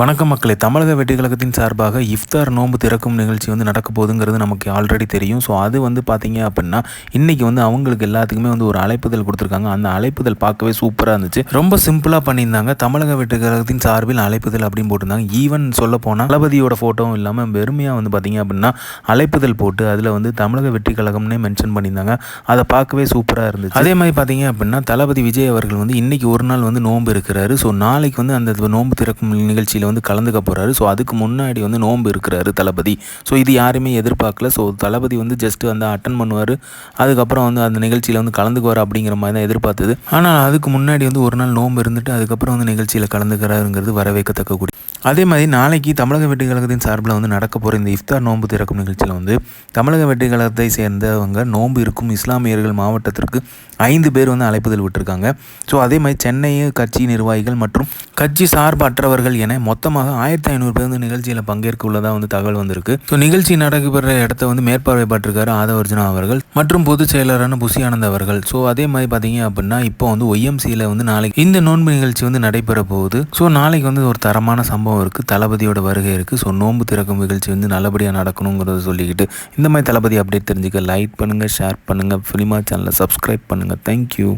வணக்கம் மக்களை. தமிழக வெற்றி கழகத்தின் சார்பாக இஃப்தார் நோன்பு திறக்கும் நிகழ்ச்சி வந்து நடக்க போகுதுங்கிறது நமக்கு ஆல்ரெடி தெரியும். ஸோ அது வந்து பார்த்தீங்க அப்படின்னா இன்றைக்கி வந்து அவங்களுக்கு எல்லாத்துக்குமே வந்து ஒரு அழைப்புதல் கொடுத்துருக்காங்க. அந்த அழைப்புதல் பார்க்கவே சூப்பராக இருந்துச்சு. ரொம்ப சிம்பிளாக பண்ணியிருந்தாங்க. தமிழக வெற்றி கழகத்தின் சார்பில் அழைப்புதல் அப்படின்னு போட்டிருந்தாங்க. ஈவன் சொல்ல போனால் தளபதியோட ஃபோட்டோவும் இல்லாமல் வெறுமையாக வந்து பார்த்தீங்க அப்படின்னா அழைப்புதல் போட்டு அதில் வந்து தமிழக வெற்றி கழகம்னே மென்ஷன் பண்ணியிருந்தாங்க. அதை பார்க்கவே சூப்பராக இருந்துச்சு. அதே மாதிரி பார்த்தீங்க அப்படின்னா தளபதி விஜய் அவர்கள் வந்து இன்றைக்கி ஒரு நாள் வந்து நோன்பு இருக்கிறாரு. ஸோ நாளைக்கு வந்து அந்த நோன்பு திறக்கும் நிகழ்ச்சியில் வந்து கலந்துக்க போகிறாரு ஸோ அதுக்கு முன்னாடி வந்து நோன்பு இருக்கிறாரு தளபதி. ஸோ இது யாருமே எதிர்பார்க்கல. ஸோ தளபதி வந்து ஜஸ்ட் வந்து அட்டன் பண்ணுவார். அதுக்கப்புறம் வந்து அந்த நிகழ்ச்சியில் வந்து கலந்துக்குவார் அப்படிங்கிற மாதிரி தான் எதிர்பார்த்தது. ஆனால் அதுக்கு முன்னாடி வந்து ஒரு நாள் நோன்பு இருந்துட்டு அதுக்கப்புறம் வந்து நிகழ்ச்சியில் கலந்துக்கிறாருங்கிறது வரவேற்கத்தக்க கூடிய அதே மாதிரி நாளைக்கு தமிழக வெற்றி கழகத்தின் சார்பில் வந்து நடக்க போகிற இந்த இஃப்தார் நோன்பு திறக்கும் நிகழ்ச்சியில் வந்து தமிழக வெற்றி கழகத்தை சேர்ந்தவங்க நோன்பு இருக்கும் இஸ்லாமியர்கள் மாவட்டத்திற்கு ஐந்து பேர் வந்து அழைப்புதல் விட்டுருக்காங்க. ஸோ அதே மாதிரி சென்னை கட்சி நிர்வாகிகள் மற்றும் கட்சி சார்பற்றவர்கள் என மொத்தமாக ஆயிரத்தி ஐநூறு பேர் வந்து நிகழ்ச்சியில் பங்கேற்க உள்ளதாக வந்து தகவல் வந்திருக்கு. ஸோ நிகழ்ச்சி நடைபெற இடத்த வந்து மேற்பார்வைப்பட்டிருக்காரு ஆதவர்ஜுனா அவர்கள் மற்றும் பொதுச் செயலரான புஷி ஆனந்த் அவர்கள். ஸோ அதே மாதிரி பார்த்தீங்க அப்படின்னா இப்போ வந்து ஒய்எம்சியில் வந்து நாளைக்கு இந்த நோன்பு நிகழ்ச்சி வந்து நடைபெற போகுது. ஸோ நாளைக்கு வந்து ஒரு தரமான சம்பவம் இருக்குது தளபதியோட வருகை இருக்குது ஸோ நோன்பு திறக்கும் நிகழ்ச்சி வந்து நல்லபடியாக நடக்கணுங்கிறத சொல்லிக்கிட்டு இந்த மாதிரி தளபதி அப்டேட் தெரிஞ்சுக்க லைக் பண்ணுங்கள் ஷேர் பண்ணுங்கள் ஃபிலிமா சேனலை சப்ஸ்கிரைப் பண்ணுங்கள் தேங்க்யூ